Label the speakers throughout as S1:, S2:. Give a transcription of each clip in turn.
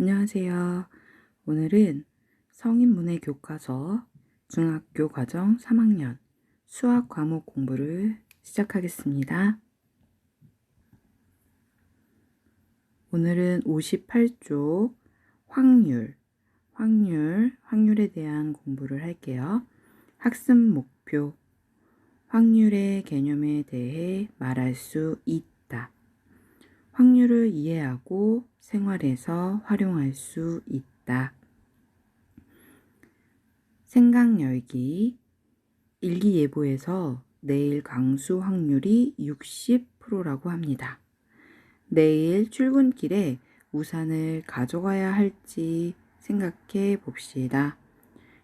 S1: 안녕하세요. 오늘은 성인문해 교과서 중학교 과정 3학년 수학 과목 공부를 시작하겠습니다. 오늘은 58쪽 확률, 확률, 확률에 대한 공부를 할게요. 학습 목표, 확률의 개념에 대해 말할 수 있다. 확률을 이해하고 생활에서 활용할 수 있다. 생각 열기 일기예보에서 내일 강수 확률이 60%라고 합니다. 내일 출근길에 우산을 가져가야 할지 생각해 봅시다.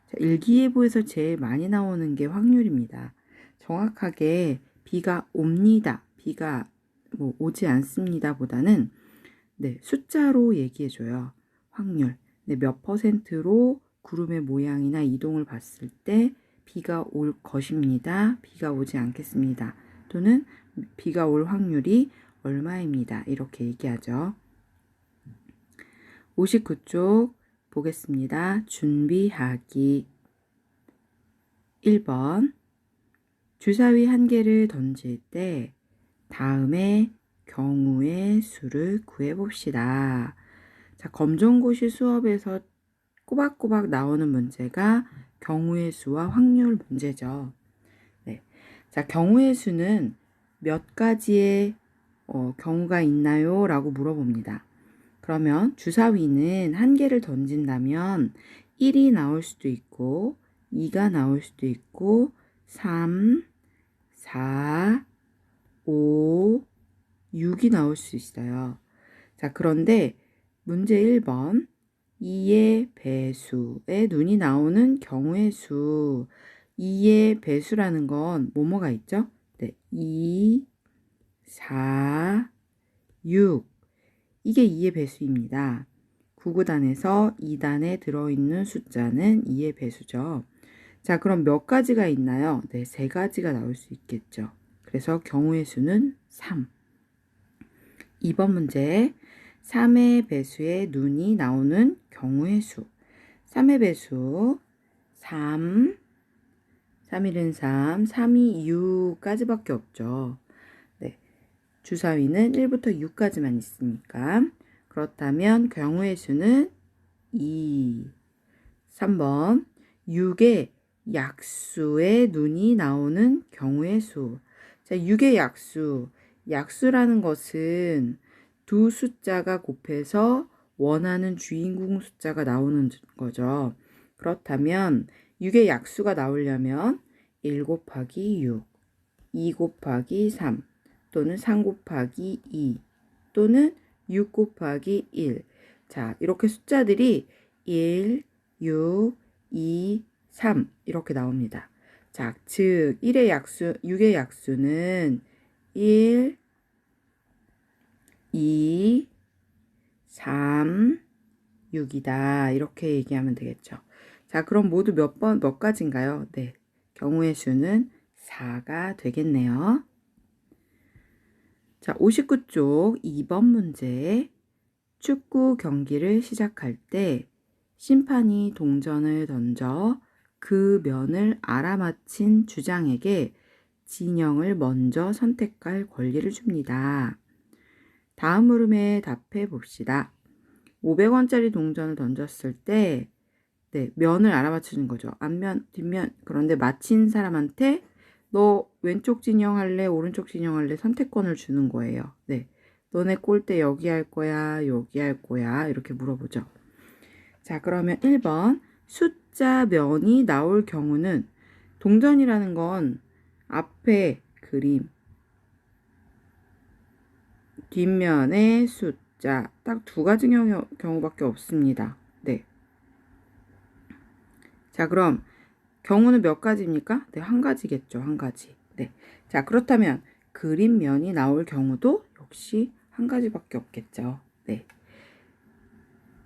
S1: 자, 일기예보에서 제일 많이 나오는 게 확률입니다. 정확하게 비가 옵니다. 비가 뭐 오지 않습니다 보다는 네, 숫자로 얘기해 줘요. 확률. 네, 몇 퍼센트로 구름의 모양이나 이동을 봤을 때 비가 올 것입니다. 비가 오지 않겠습니다. 또는 비가 올 확률이 얼마입니다. 이렇게 얘기하죠. 59쪽 보겠습니다. 준비하기 1번 주사위 한 개를 던질 때 다음에 경우의 수를 구해봅시다. 자, 검정고시 수업에서 꼬박꼬박 나오는 문제가 경우의 수와 확률 문제죠. 네. 자, 경우의 수는 몇 가지의 어, 경우가 있나요? 라고 물어봅니다. 그러면 주사위는 한 개를 던진다면 1이 나올 수도 있고 2가 나올 수도 있고 3, 4, 5, 6이 나올 수 있어요. 자, 그런데 문제 1번 2의 배수에 눈이 나오는 경우의 수 2의 배수라는 건 뭐뭐가 있죠? 네, 2, 4, 6 이게 2의 배수입니다. 9구단에서 2단에 들어있는 숫자는 2의 배수죠. 자, 그럼 몇 가지가 있나요? 네, 세 가지가 나올 수 있겠죠. 그래서 경우의 수는 3. 2번 문제 3의 배수에 눈이 나오는 경우의 수 3의 배수 3 3일은 3 3이 6까지밖에 없죠. 네. 주사위는 1부터 6까지만 있으니까 그렇다면 경우의 수는 2 3번 6의 약수에 눈이 나오는 경우의 수 자, 6의 약수. 약수라는 것은 두 숫자가 곱해서 원하는 주인공 숫자가 나오는 거죠. 그렇다면 6의 약수가 나오려면 1 곱하기 6, 2 곱하기 3, 또는 3 곱하기 2, 또는 6 곱하기 1. 자, 이렇게 숫자들이 1, 6, 2, 3 이렇게 나옵니다. 자, 즉 1의 약수, 6의 약수는 1, 2, 3, 6이다. 이렇게 얘기하면 되겠죠. 자, 그럼 모두 몇 번, 몇 가지인가요? 네. 경우의 수는 4가 되겠네요. 자, 59쪽 2번 문제. 축구 경기를 시작할 때 심판이 동전을 던져 그 면을 알아맞힌 주장에게 진영을 먼저 선택할 권리를 줍니다. 다음 물음에 답해 봅시다. 500원짜리 동전을 던졌을 때 네, 면을 알아맞히는 거죠. 앞면, 뒷면. 그런데 맞힌 사람한테 너 왼쪽 진영 할래, 오른쪽 진영 할래 선택권을 주는 거예요. 네. 너네 골대 여기 할 거야, 여기 할 거야. 이렇게 물어보죠. 자, 그러면 1번. 숫 자 면이 나올 경우는 동전이라는 건 앞에 그림, 뒷면에 숫자 딱 두 가지 경우, 경우밖에 없습니다. 네. 자, 그럼 경우는 몇 가지입니까? 네, 한 가지겠죠. 한 가지. 네. 자, 그렇다면 그림면이 나올 경우도 역시 한 가지밖에 없겠죠. 네.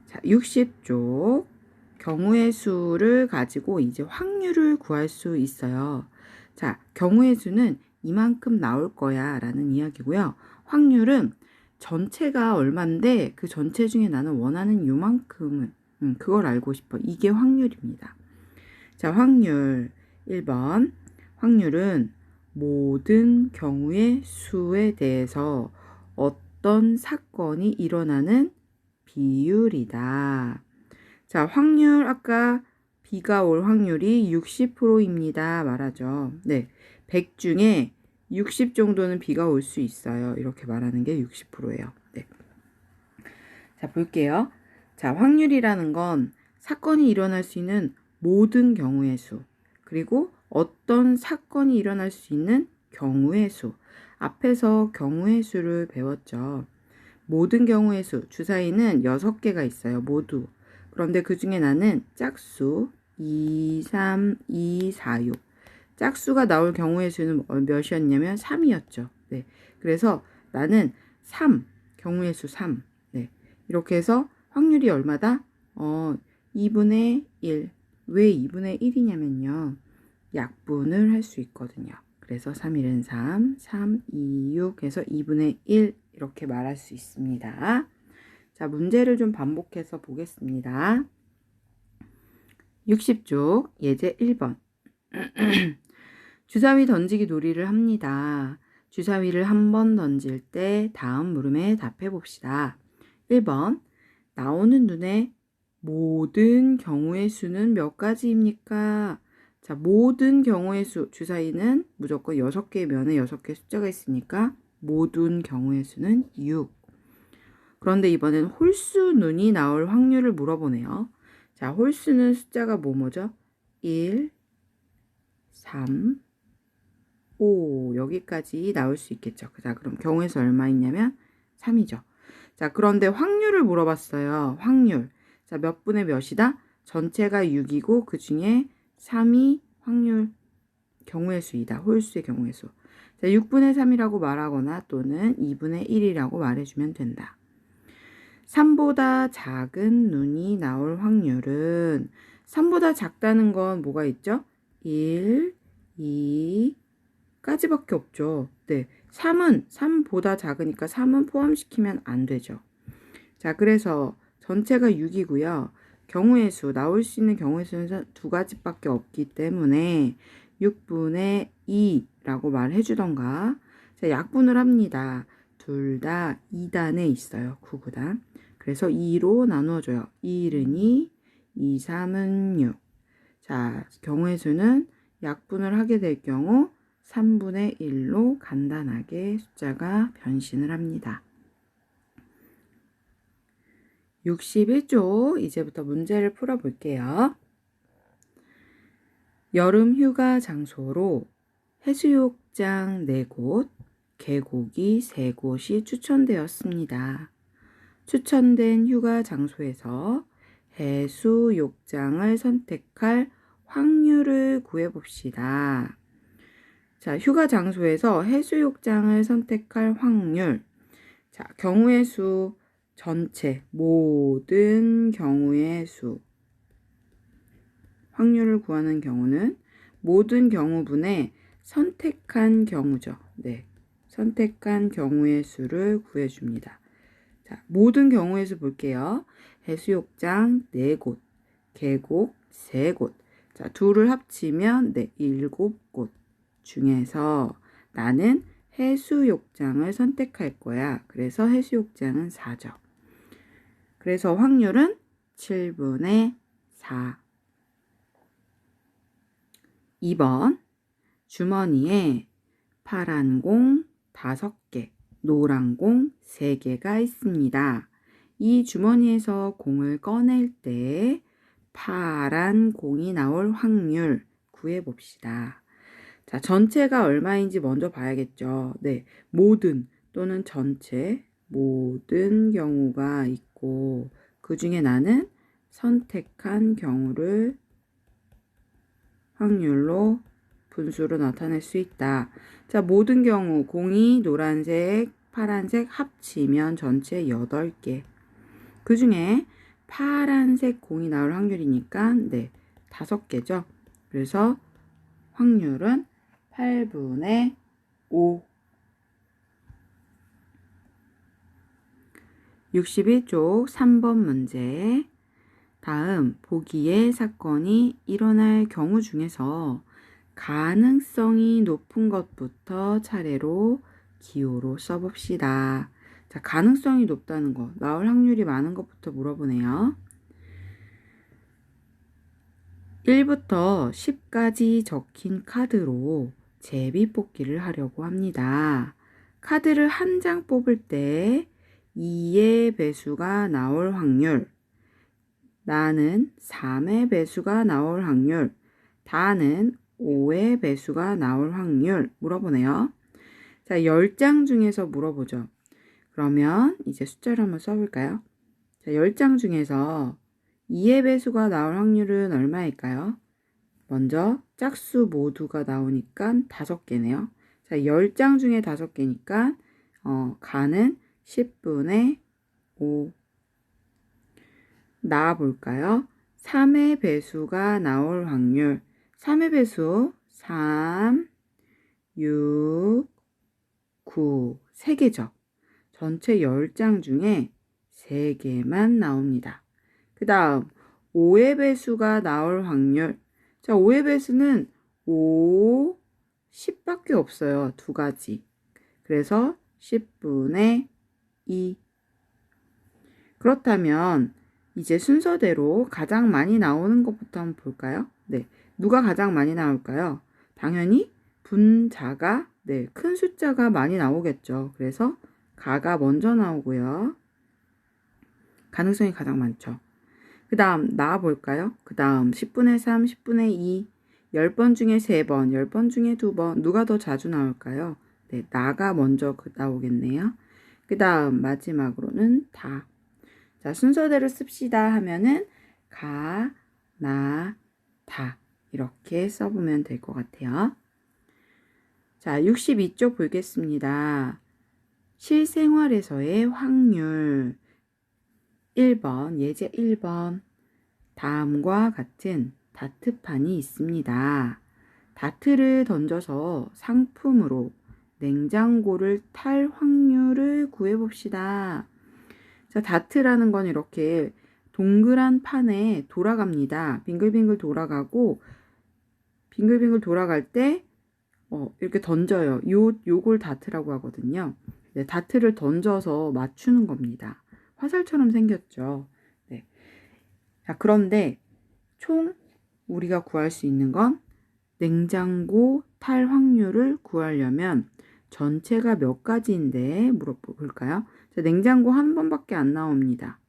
S1: 자, 60쪽 경우의 수를 가지고 이제 확률을 구할 수 있어요. 자, 경우의 수는 이만큼 나올 거야 라는 이야기고요. 확률은 전체가 얼만데 그 전체 중에 나는 원하는 요만큼은 음, 그걸 알고 싶어. 이게 확률입니다. 자, 확률 1번. 확률은 모든 경우의 수에 대해서 어떤 사건이 일어나는 비율이다. 자, 확률 아까 비가 올 확률이 60%입니다. 말하죠. 네. 100 중에 60 정도는 비가 올 수 있어요. 이렇게 말하는 게 60%예요. 네. 자, 볼게요. 자, 확률이라는 건 사건이 일어날 수 있는 모든 경우의 수, 그리고 어떤 사건이 일어날 수 있는 경우의 수. 앞에서 경우의 수를 배웠죠. 모든 경우의 수, 주사위는 6개가 있어요. 모두. 그런데 그 중에 나는 짝수 2, 3, 2, 4, 6. 짝수가 나올 경우의 수는 몇이었냐면 3이었죠. 네. 그래서 나는 3, 경우의 수 3. 네. 이렇게 해서 확률이 얼마다? 어, 2분의 1. 왜 2분의 1이냐면요. 약분을 할 수 있거든요. 그래서 3, 1은 3, 3, 2, 6 해서 2분의 1 이렇게 말할 수 있습니다. 자, 문제를 좀 반복해서 보겠습니다. 60쪽 예제 1번 주사위 던지기 놀이를 합니다. 주사위를 한 번 던질 때 다음 물음에 답해 봅시다. 1번 나오는 눈에 모든 경우의 수는 몇 가지입니까? 자, 모든 경우의 수, 주사위는 무조건 6개의 면에 6개 숫자가 있으니까 모든 경우의 수는 6. 그런데 이번엔 홀수 눈이 나올 확률을 물어보네요. 자, 홀수는 숫자가 뭐뭐죠? 1, 3, 5 여기까지 나올 수 있겠죠. 자, 그럼 경우의 수 얼마 있냐면 3이죠. 자, 그런데 확률을 물어봤어요. 확률. 자, 몇 분의 몇이다? 전체가 6이고 그 중에 3이 확률 경우의 수이다. 홀수의 경우의 수. 자, 6분의 3이라고 말하거나 또는 2분의 1이라고 말해주면 된다. 3보다 작은 눈이 나올 확률은 3보다 작다는 건 뭐가 있죠? 1, 2까지밖에 없죠. 네. 3은 3보다 작으니까 3은 포함시키면 안 되죠. 자, 그래서 전체가 6이고요. 경우의 수, 나올 수 있는 경우의 수는 두 가지밖에 없기 때문에 6분의 2라고 말해 주던가. 자, 약분을 합니다. 둘 다 2단에 있어요. 9, 9단. 그래서 2로 나누어줘요. 1은 2, 2, 3은 6. 자, 경우의 수는 약분을 하게 될 경우 3분의 1로 간단하게 숫자가 변신을 합니다. 61조 이제부터 문제를 풀어볼게요. 여름 휴가 장소로 해수욕장 4곳, 계곡이 3곳이 추천되었습니다. 추천된 휴가 장소에서 해수욕장을 선택할 확률을 구해봅시다. 자, 휴가 장소에서 해수욕장을 선택할 확률. 자, 경우의 수 전체, 모든 경우의 수. 확률을 구하는 경우는 모든 경우분의 선택한 경우죠. 네. 선택한 경우의 수를 구해줍니다. 자, 모든 경우의 수 볼게요. 해수욕장 4곳, 계곡 3곳. 자, 둘을 합치면 네, 7곳 중에서 나는 해수욕장을 선택할 거야. 그래서 해수욕장은 4죠. 그래서 확률은 7분의 4. 2번 주머니에 파란 공 5개, 노란 공 3개가 있습니다. 이 주머니에서 공을 꺼낼 때 파란 공이 나올 확률 구해 봅시다. 자, 전체가 얼마인지 먼저 봐야겠죠. 네, 모든 또는 전체, 모든 경우가 있고 그 중에 나는 선택한 경우를 확률로 분수로 나타낼 수 있다. 자, 모든 경우 공이 노란색, 파란색 합치면 전체 8개. 그 중에 파란색 공이 나올 확률이니까 네, 5개죠. 그래서 확률은 8분의 5 61쪽 3번 문제. 다음 보기에 사건이 일어날 경우 중에서 가능성이 높은 것부터 차례로 기호로 써봅시다. 자, 가능성이 높다는 거, 나올 확률이 많은 것부터 물어보네요. 1부터 10까지 적힌 카드로 제비 뽑기를 하려고 합니다. 카드를 한 장 뽑을 때 2의 배수가 나올 확률, 나는 3의 배수가 나올 확률, 다는 5의 배수가 나올 확률 물어보네요. 자, 10장 중에서 물어보죠. 그러면 이제 숫자를 한번 써볼까요? 자, 10장 중에서 2의 배수가 나올 확률은 얼마일까요? 먼저 짝수 모두가 나오니까 5개네요. 자, 10장 중에 5개니까 어, 가는 10분의 5 나와 볼까요? 3의 배수가 나올 확률 3의 배수 3, 6, 9 3개죠. 전체 10장 중에 3개만 나옵니다. 그 다음 5의 배수가 나올 확률 자 5의 배수는 5, 10밖에 없어요. 두 가지. 그래서 10분의 2 그렇다면 이제 순서대로 가장 많이 나오는 것부터 한번 볼까요? 네. 누가 가장 많이 나올까요? 당연히 분자가 네, 큰 숫자가 많이 나오겠죠. 그래서 가가 먼저 나오고요. 가능성이 가장 많죠. 그 다음 나와 볼까요? 그 다음 10분의 3, 10분의 2, 10번 중에 3번, 10번 중에 2번 누가 더 자주 나올까요? 네, 나가 먼저 그 나오겠네요. 그 다음 마지막으로는 다. 자, 순서대로 씁시다 하면은 가, 나, 다 이렇게 써보면 될 것 같아요. 자, 62쪽 보겠습니다. 실생활에서의 확률 1번, 예제 1번 다음과 같은 다트판이 있습니다. 다트를 던져서 상품으로 냉장고를 탈 확률을 구해봅시다. 자, 다트라는 건 이렇게 동그란 판에 돌아갑니다. 빙글빙글 돌아가고 빙글빙글 돌아갈 때 어, 이렇게 던져요. 요 요걸 다트라고 하거든요. 네, 다트를 던져서 맞추는 겁니다. 화살처럼 생겼죠. 네. 자, 그런데 총 우리가 구할 수 있는 건 냉장고 탈 확률을 구하려면 전체가 몇 가지인데 물어볼까요? 자, 냉장고 한 번밖에 안 나옵니다.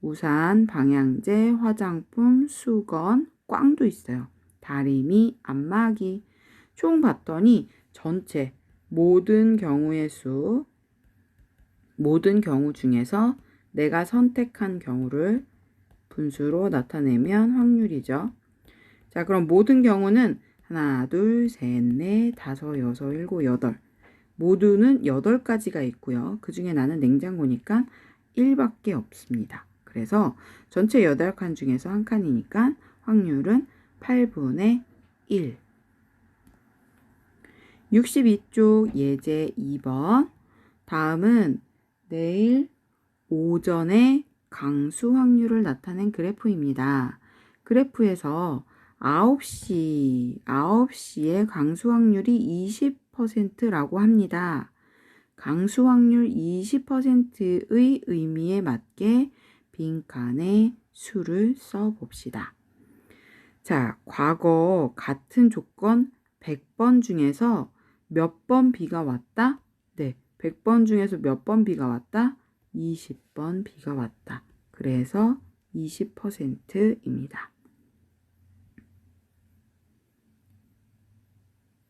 S1: 우산, 방향제, 화장품, 수건, 꽝도 있어요. 다리미, 안마기. 총 봤더니 전체 모든 경우의 수, 모든 경우 중에서 내가 선택한 경우를 분수로 나타내면 확률이죠. 자, 그럼 모든 경우는 하나, 둘, 셋, 넷, 다섯, 여섯, 일곱, 여덟. 모두는 여덟 가지가 있고요. 그 중에 나는 냉장고니까 1밖에 없습니다. 그래서 전체 8칸 중에서 한 칸이니까 확률은 8분의 1. 62쪽 예제 2번. 다음은 내일 오전에 강수 확률을 나타낸 그래프입니다. 그래프에서 9시, 9시에 강수 확률이 20%라고 합니다. 강수 확률 20%의 의미에 맞게 빈칸에 수를 써 봅시다. 자, 과거 같은 조건 100번 중에서 몇 번 비가 왔다? 네, 100번 중에서 몇 번 비가 왔다? 20번 비가 왔다. 그래서 20%입니다.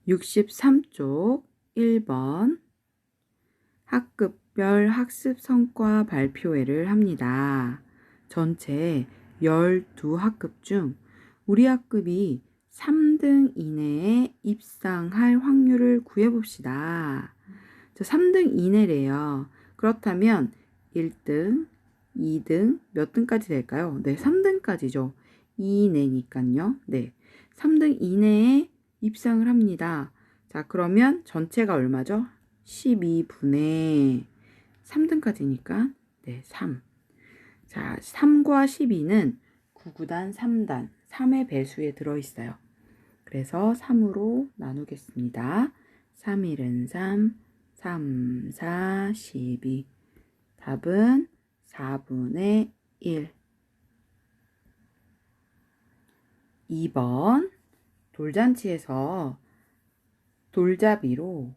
S1: 63쪽 1번 학급별 학습 성과 발표회를 합니다. 전체 12학급 중 우리 학급이 3등 이내에 입상할 확률을 구해봅시다. 3등 이내래요. 그렇다면 1등, 2등, 몇 등까지 될까요? 네, 3등까지죠. 이내니까요. 네. 3등 이내에 입상을 합니다. 자, 그러면 전체가 얼마죠? 12분의 3등까지니까 네, 3. 자, 3과 12는 9구단 3단, 3의 배수에 들어있어요. 그래서 3으로 나누겠습니다. 3, 1은 3, 3, 4, 12. 답은 4분의 1. 2번 돌잔치에서 돌잡이로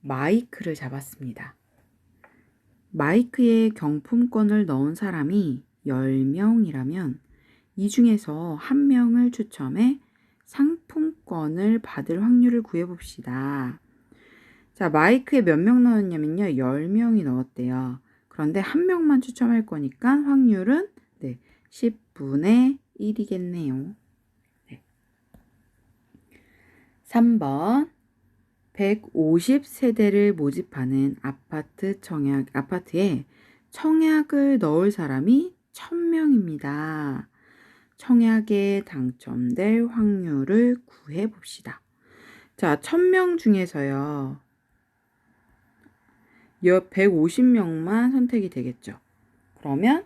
S1: 마이크를 잡았습니다. 마이크에 경품권을 넣은 사람이 10명이라면 이 중에서 한 명을 추첨해 상품권을 받을 확률을 구해봅시다. 자, 마이크에 몇 명 넣었냐면요. 10명이 넣었대요. 그런데 한 명만 추첨할 거니까 확률은 네, 10분의 1이겠네요. 네. 3번 150세대를 모집하는 아파트 청약 아파트에 청약을 넣을 사람이 1000명입니다. 청약에 당첨될 확률을 구해 봅시다. 자, 1000명 중에서요. 150명만 선택이 되겠죠. 그러면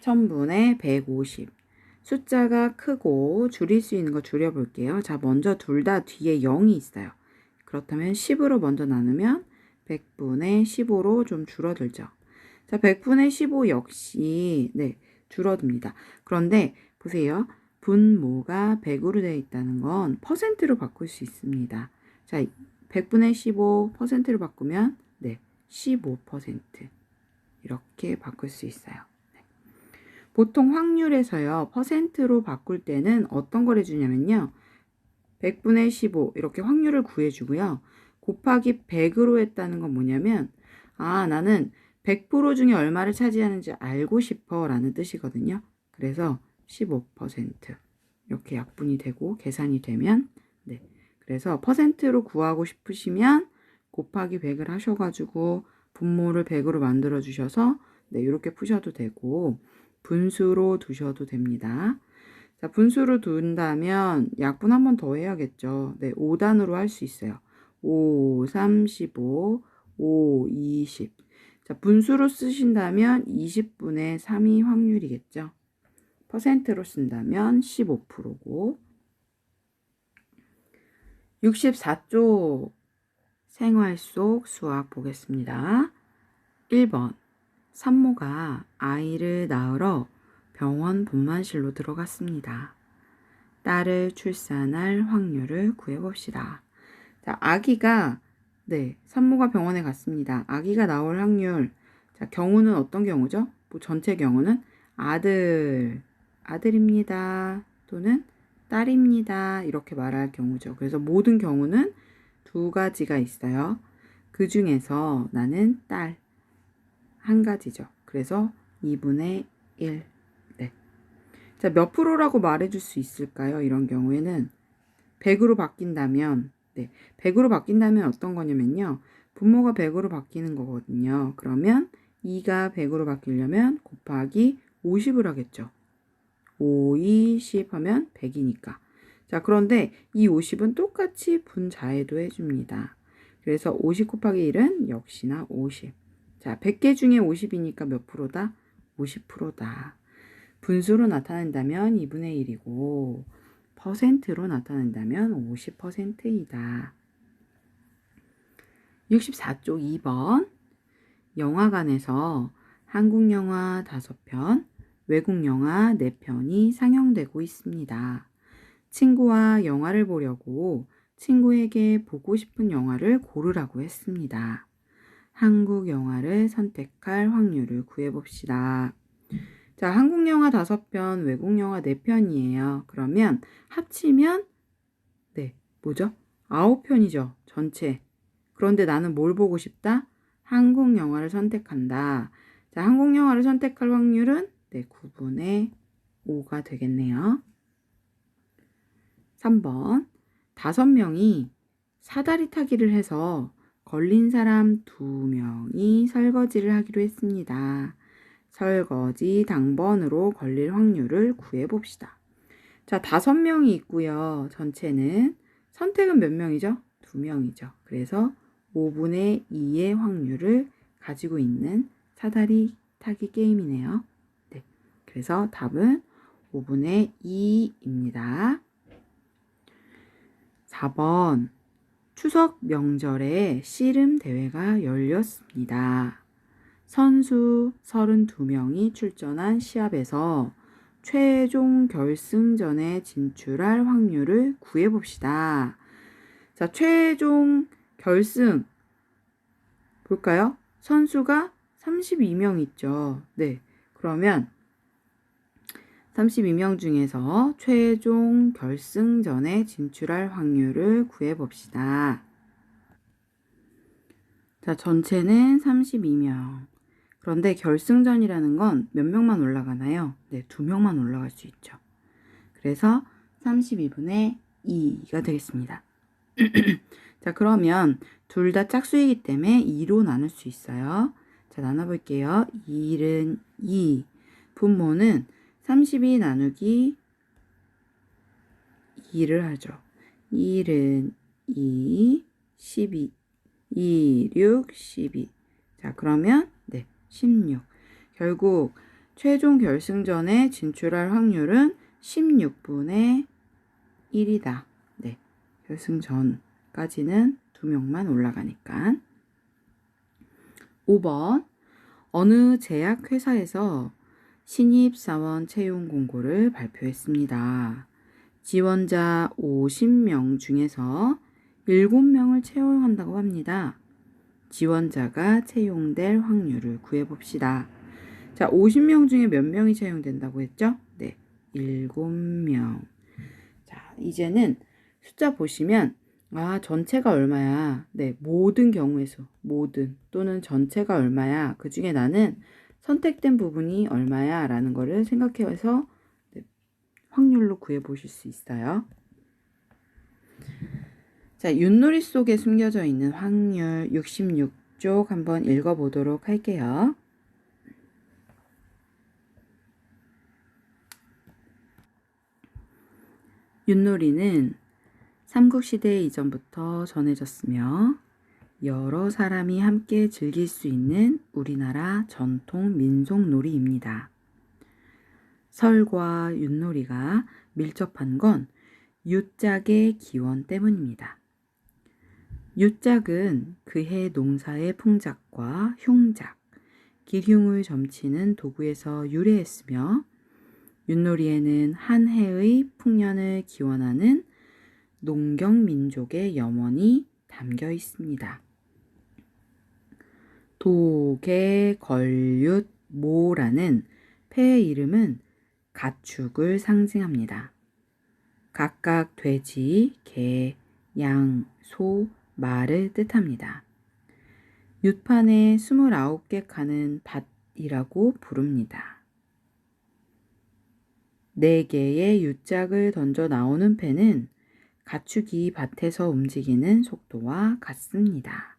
S1: 1000분의 150. 숫자가 크고 줄일 수 있는 거 줄여볼게요. 자, 먼저 둘 다 뒤에 0이 있어요. 그렇다면 10으로 먼저 나누면 100분의 15로 좀 줄어들죠. 자, 100분의 15 역시 네, 줄어듭니다. 그런데 보세요. 분모가 100으로 되어 있다는 건 퍼센트로 바꿀 수 있습니다. 자, 100분의 15 퍼센트로 바꾸면 네, 15% 이렇게 바꿀 수 있어요. 네. 보통 확률에서요. 퍼센트로 바꿀 때는 어떤 걸 해주냐면요. 100분의 15 이렇게 확률을 구해주고요. 곱하기 100으로 했다는 건 뭐냐면 아 나는 100% 중에 얼마를 차지하는지 알고 싶어 라는 뜻이거든요. 그래서 15% 이렇게 약분이 되고 계산이 되면 네. 그래서 퍼센트로 구하고 싶으시면 곱하기 100을 하셔가지고 분모를 100으로 만들어 주셔서 네, 이렇게 푸셔도 되고 분수로 두셔도 됩니다. 자, 분수로 둔다면 약분 한 번 더 해야겠죠. 네, 5단으로 할 수 있어요. 5, 35, 5, 20. 자, 분수로 쓰신다면 20분의 3이 확률이겠죠. 퍼센트로 쓴다면 15%고 64쪽 생활 속 수학 보겠습니다. 1번 산모가 아이를 낳으러 병원 분만실로 들어갔습니다. 딸을 출산할 확률을 구해봅시다. 자, 아기가 네, 산모가 병원에 갔습니다. 아기가 나올 확률. 자, 경우는 어떤 경우죠? 뭐 전체 경우는 아들, 아들입니다. 또는 딸입니다. 이렇게 말할 경우죠. 그래서 모든 경우는 두 가지가 있어요. 그 중에서 나는 딸. 한 가지죠. 그래서 2분의 1. 네. 자, 몇 프로라고 말해줄 수 있을까요? 이런 경우에는 100으로 바뀐다면, 네. 100으로 바뀐다면 어떤 거냐면요. 분모가 100으로 바뀌는 거거든요. 그러면 2가 100으로 바뀌려면 곱하기 50을 하겠죠. 5, 2, 10 하면 100이니까. 자, 그런데 이 50은 똑같이 분자에도 해줍니다. 그래서 50 곱하기 1은 역시나 50. 자, 100개 중에 50이니까 몇 프로다? 50%다. 분수로 나타낸다면 2분의 1이고, 퍼센트로 나타낸다면 50%이다. 64쪽 2번. 영화관에서 한국 영화 5편, 외국 영화 4편이 상영되고 있습니다. 친구와 영화를 보려고 친구에게 보고 싶은 영화를 고르라고 했습니다. 한국 영화를 선택할 확률을 구해봅시다. 자, 한국 영화 5편, 외국 영화 4편이에요. 그러면 합치면, 네, 뭐죠? 9편이죠. 전체. 그런데 나는 뭘 보고 싶다? 한국 영화를 선택한다. 자, 한국 영화를 선택할 확률은 네, 9분의 5가 되겠네요. 3번. 다섯 명이 사다리 타기를 해서 걸린 사람 두 명이 설거지를 하기로 했습니다. 설거지 당번으로 걸릴 확률을 구해봅시다. 자, 다섯 명이 있고요. 전체는 선택은 몇 명이죠? 두 명이죠. 그래서 5분의 2의 확률을 가지고 있는 사다리 타기 게임이네요. 네. 그래서 답은 5분의 2입니다. 4번. 추석 명절에 씨름 대회가 열렸습니다. 선수 32명이 출전한 시합에서 최종 결승전에 진출할 확률을 구해봅시다. 자, 최종 결승 볼까요? 선수가 32명 있죠. 네. 그러면 32명 중에서 최종 결승전에 진출할 확률을 구해봅시다. 자, 전체는 32명. 그런데 결승전이라는 건 몇 명만 올라가나요? 네, 두 명만 올라갈 수 있죠. 그래서 32분의 2가 되겠습니다. 자, 그러면 둘 다 짝수이기 때문에 2로 나눌 수 있어요. 자, 나눠볼게요. 1은 2. 분모는 32 나누기 2를 하죠. 1은 2, 12. 2, 6, 12. 자, 그러면, 네, 16. 결국, 최종 결승전에 진출할 확률은 16분의 1이다. 네, 결승전까지는 두 명만 올라가니까. 5번. 어느 제약회사에서 신입사원 채용 공고를 발표했습니다. 지원자 50명 중에서 7명을 채용한다고 합니다. 지원자가 채용될 확률을 구해봅시다. 자, 50명 중에 몇 명이 채용된다고 했죠? 네, 7명. 자, 이제는 숫자 보시면 아, 전체가 얼마야? 네, 모든 경우에서 모든 또는 전체가 얼마야? 그 중에 나는 선택된 부분이 얼마야? 라는 거를 생각해서 네, 확률로 구해 보실 수 있어요. 자, 윷놀이 속에 숨겨져 있는 확률 66쪽 한번 읽어 보도록 할게요. 윷놀이는 삼국시대 이전부터 전해졌으며 여러 사람이 함께 즐길 수 있는 우리나라 전통 민속 놀이입니다. 설과 윷놀이가 밀접한 건 윷작의 기원 때문입니다. 윷작은 그해 농사의 풍작과 흉작, 기흉을 점치는 도구에서 유래했으며 윷놀이에는 한 해의 풍년을 기원하는 농경민족의 염원이 담겨 있습니다. 도개, 걸윷, 모라는 패의 이름은 가축을 상징합니다. 각각 돼지, 개, 양, 소, 말을 뜻합니다. 윷판에 29개 칸은 밭이라고 부릅니다. 4개의 윷짝을 던져 나오는 패는 가축이 밭에서 움직이는 속도와 같습니다.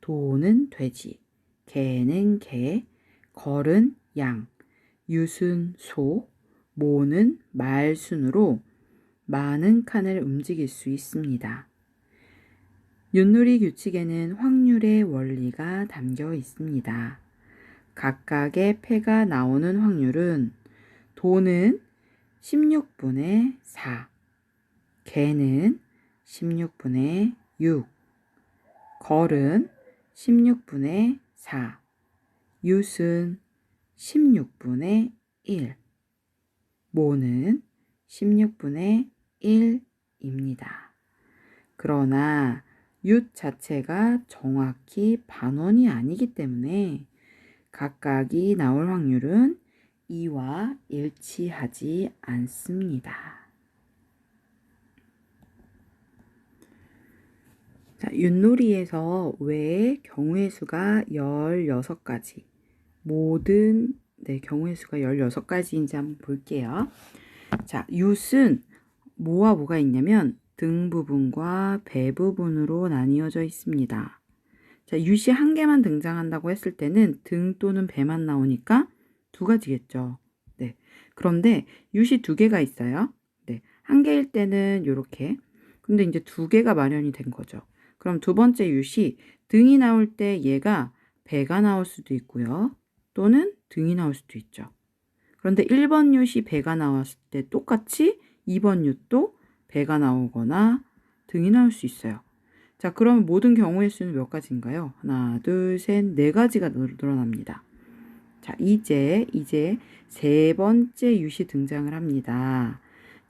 S1: 도는 돼지, 개는 개, 걸은 양, 유순 소, 모는 말 순으로 많은 칸을 움직일 수 있습니다. 윷놀이 규칙에는 확률의 원리가 담겨 있습니다. 각각의 패가 나오는 확률은 도는 16분의 4, 개는 16분의 6, 걸은 16분의 4, 윷은 16분의 1, 모는 16분의 1입니다. 그러나 윷 자체가 정확히 반원이 아니기 때문에 각각이 나올 확률은 2와 일치하지 않습니다. 자, 윷놀이에서 왜 경우의 수가 16가지, 모든 네, 경우의 수가 16가지인지 한번 볼게요. 자, 윷은 뭐와 뭐가 있냐면 등 부분과 배 부분으로 나뉘어져 있습니다. 자, 윷이 한 개만 등장한다고 했을 때는 등 또는 배만 나오니까 두 가지겠죠. 네. 그런데 윷이 두 개가 있어요. 네. 한 개일 때는 이렇게. 근데 이제 두 개가 마련이 된 거죠. 그럼 두 번째 윷이 등이 나올 때 얘가 배가 나올 수도 있고요. 또는 등이 나올 수도 있죠. 그런데 1번 윷이 배가 나왔을 때 똑같이 2번 윷도 배가 나오거나 등이 나올 수 있어요. 자, 그러면 모든 경우의 수는 몇 가지인가요? 하나, 둘, 셋, 네 가지가 늘- 늘어납니다. 자, 이제, 이제 세 번째 윷이 등장을 합니다.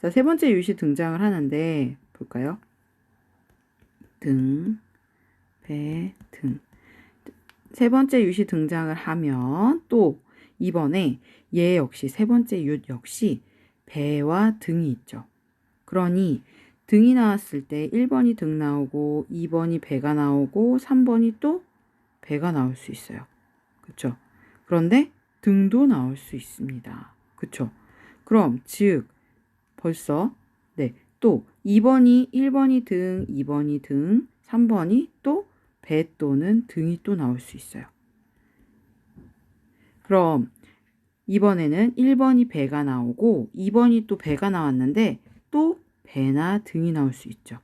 S1: 자, 세 번째 윷이 등장을 하는데, 볼까요? 등, 배, 등. 세 번째 윷이 등장을 하면 또 이번에 얘 역시 세 번째 윷 역시 배와 등이 있죠. 그러니 등이 나왔을 때 1번이 등 나오고 2번이 배가 나오고 3번이 또 배가 나올 수 있어요. 그쵸? 그런데 등도 나올 수 있습니다. 그쵸? 그럼 즉 벌써 네, 또 2번이 1번이 등, 2번이 등, 3번이 또 배 또는 등이 또 나올 수 있어요. 그럼 이번에는 1번이 배가 나오고 2번이 또 배가 나왔는데 또 배나 등이 나올 수 있죠.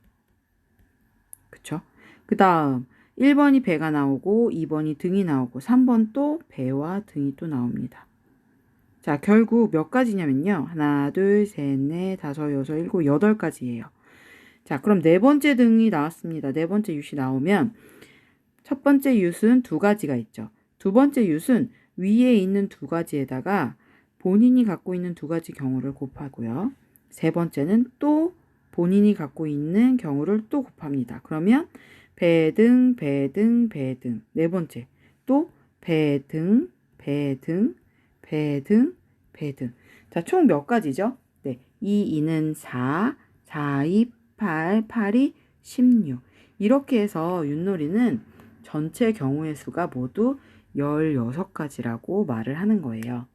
S1: 그쵸? 그 다음 1번이 배가 나오고 2번이 등이 나오고 3번 또 배와 등이 또 나옵니다. 자, 결국 몇 가지냐면요. 하나, 둘, 셋, 넷, 다섯, 여섯, 일곱, 여덟 가지예요. 자, 그럼 네 번째 등이 나왔습니다. 네 번째 윷이 나오면 첫 번째 윷은 두 가지가 있죠. 두 번째 윷은 위에 있는 두 가지에다가 본인이 갖고 있는 두 가지 경우를 곱하고요. 세 번째는 또 본인이 갖고 있는 경우를 또 곱합니다. 그러면 배등, 배등, 배등. 네 번째 또 배등, 배등, 배등, 배등. 자, 총 몇 가지죠? 네. 2, 2는 4, 4, 2, 8, 8이 16. 이렇게 해서 윷놀이는 전체 경우의 수가 모두 16가지라고 말을 하는 거예요.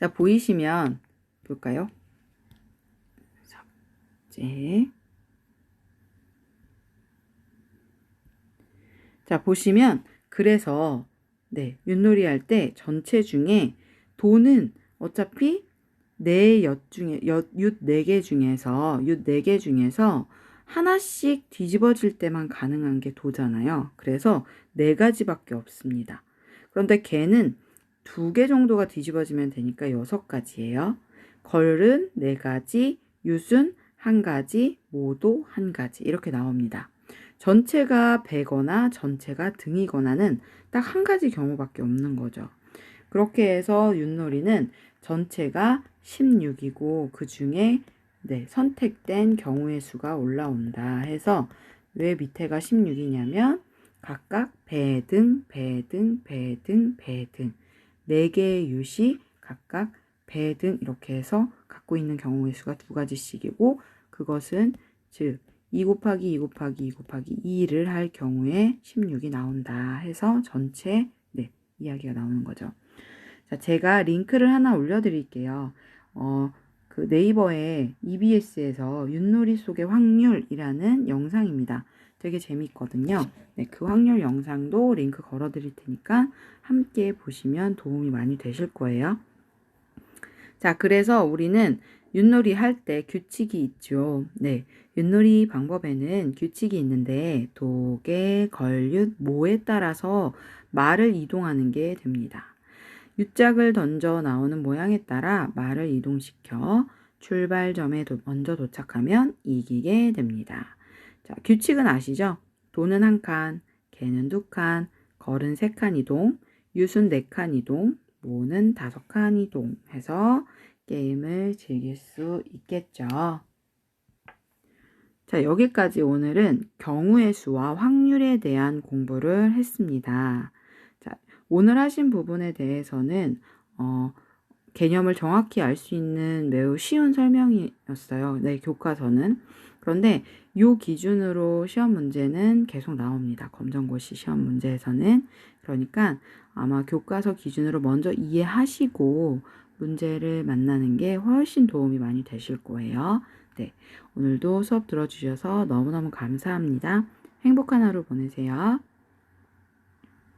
S1: 자, 보이시면 볼까요? 삭제. 자, 보시면 그래서 네, 윷놀이 할 때 전체 중에 도는 어차피 네엿 중에 윷네 개 중에서 윷 네 개 중에서 하나씩 뒤집어질 때만 가능한 게 도잖아요. 그래서 네 가지밖에 없습니다. 그런데 개는 두 개 정도가 뒤집어지면 되니까 여섯 가지예요. 걸은 네 가지, 윷은 한 가지, 모도 한 가지 이렇게 나옵니다. 전체가 배거나 전체가 등이거나는 딱 한 가지 경우밖에 없는 거죠. 그렇게 해서 윷놀이는 전체가 16이고 그 중에 네, 선택된 경우의 수가 올라온다 해서 왜 밑에가 16이냐면 각각 배등, 배등, 배등, 배등 네 개의 윷이 각각 배등 이렇게 해서 갖고 있는 경우의 수가 두 가지씩이고 그것은 즉 2 곱하기 2 곱하기 2 곱하기 2를 할 경우에 16이 나온다 해서 전체 네, 이야기가 나오는 거죠. 자, 제가 링크를 하나 올려드릴게요. 어, 그 네이버에 EBS에서 윷놀이 속의 확률이라는 영상입니다. 되게 재밌거든요. 네, 그 확률 영상도 링크 걸어 드릴 테니까 함께 보시면 도움이 많이 되실 거예요. 자, 그래서 우리는 윷놀이 할 때 규칙이 있죠. 네. 윷놀이 방법에는 규칙이 있는데 도개, 걸윷, 모에 따라서 말을 이동하는 게 됩니다. 유짝을 던져 나오는 모양에 따라 말을 이동시켜 출발점에 도, 먼저 도착하면 이기게 됩니다. 자, 규칙은 아시죠? 도는 한 칸, 개는 두 칸, 걸은 세 칸 이동, 윷은 네 칸 이동, 모는 다섯 칸 이동 해서 게임을 즐길 수 있겠죠. 자, 여기까지 오늘은 경우의 수와 확률에 대한 공부를 했습니다. 자, 오늘 하신 부분에 대해서는 어, 개념을 정확히 알 수 있는 매우 쉬운 설명이었어요. 네, 교과서는. 그런데 요 기준으로 시험 문제는 계속 나옵니다. 검정고시 시험 문제에서는. 그러니까 아마 교과서 기준으로 먼저 이해하시고 문제를 만나는 게 훨씬 도움이 많이 되실 거예요. 네. 오늘도 수업 들어주셔서 너무너무 감사합니다. 행복한 하루 보내세요.